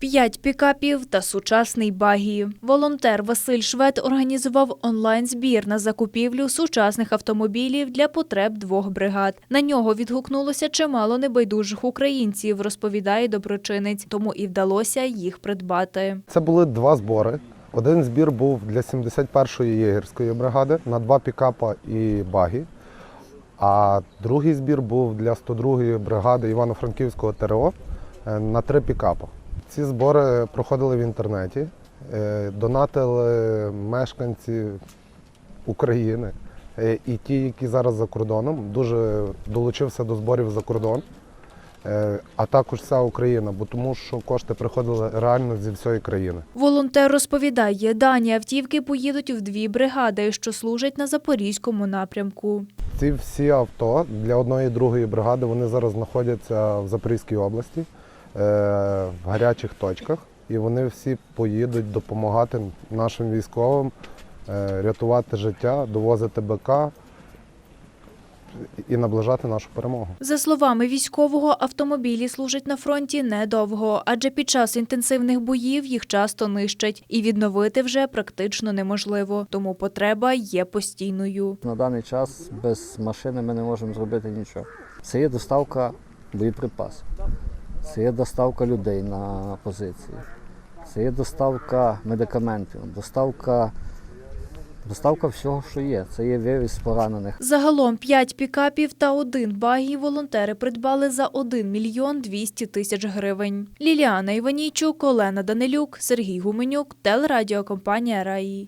П'ять пікапів та сучасний багі. Волонтер Василь Швед організував онлайн-збір на закупівлю сучасних автомобілів для потреб двох бригад. На нього відгукнулося чимало небайдужих українців, розповідає доброчинець, тому і вдалося їх придбати. Це були два збори. Один збір був для 71-ї єгерської бригади на два пікапа і багі. А другий збір був для 102-ї бригади Івано-Франківського ТРО е, на три пікапа. Ці збори проходили в інтернеті, е, донатили мешканці України е, і ті, які зараз за кордоном. Дуже долучився до зборів за кордон. Е, А також вся Україна, бо тому що кошти приходили реально зі всієї країни. Волонтер розповідає, дані автівки поїдуть в дві бригади, що служать на запорізькому напрямку. Ці всі авто для одної і другої бригади вони зараз знаходяться в Запорізькій області в гарячих точках, і вони всі поїдуть допомагати нашим військовим е, рятувати життя, довозити БК і наближати нашу перемогу. За словами військового, автомобілі служать на фронті недовго, адже під час інтенсивних боїв їх часто нищать, і відновити вже практично неможливо. Тому потреба є постійною. На даний час без машини ми не можемо зробити нічого. Це є доставка боєприпасів, це є доставка людей на позиції, це є доставка медикаментів, доставка, доставка всього, що є. Це є вивіз поранених. Загалом п'ять пікапів та один багі волонтери придбали за 1 мільйон 200 тисяч гривень. Ліліана Іванійчук, Олена Данилюк, Сергій Гуменюк, телерадіокомпанія Раї.